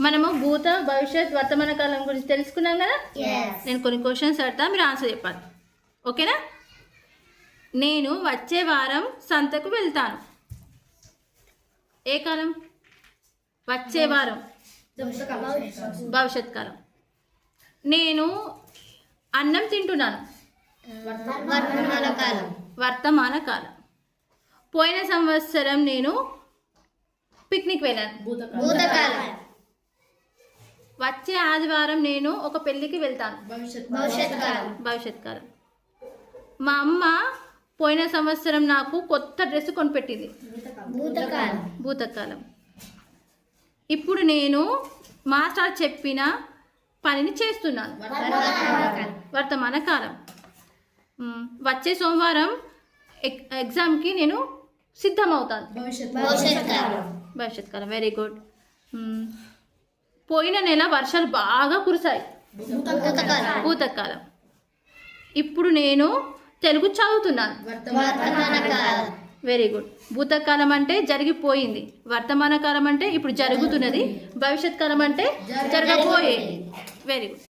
మనము భూత భవిష్యత్ వర్తమాన కాలం గురించి తెలుసుకున్నాం కదా. నేను కొన్ని క్వశ్చన్స్ అడతా మీరు ఆన్సర్ చెప్పాలి. ఓకేనా? నేను వచ్చే వారం సంతకు వెళ్తాను. ఏ కాలం? వచ్చే వారం. భవిష్యత్ కాలం. నేను అన్నం తింటున్నాను. వర్తమాన కాలం. వర్తమాన కాలం. పోయిన సంవత్సరం నేను పిక్నిక్ వెళ్ళాను. భూతకాలం. వచ్చే ఆదివారం నేను ఒక పెళ్ళికి వెళ్తాను. భవిష్యత్ కాలం. భవిష్యత్ కాలం. మా అమ్మ పోయిన సంవత్సరం నాకు కొత్త డ్రెస్ కొనిపెట్టింది. భూతకాలం. ఇప్పుడు నేను మాస్టర్ చెప్పిన పనిని చేస్తున్నాను. వర్తమాన కాలం వచ్చే సోమవారం ఎగ్- ఎగ్జామ్కి నేను సిద్ధమవుతాను. భవిష్యత్ కాలం. భవిష్యత్ కాలం. వెరీ గుడ్ పోయిన నెల వర్షాలు బాగా కురిశాయి. భూతకాలం. ఇప్పుడు నేను తెలుగు చదువుతున్నాను. వెరీ గుడ్ భూతకాలం అంటే జరిగిపోయింది. వర్తమాన కాలం అంటే ఇప్పుడు జరుగుతున్నది. భవిష్యత్ కాలం అంటే జరగబోయేది వెరీ గుడ్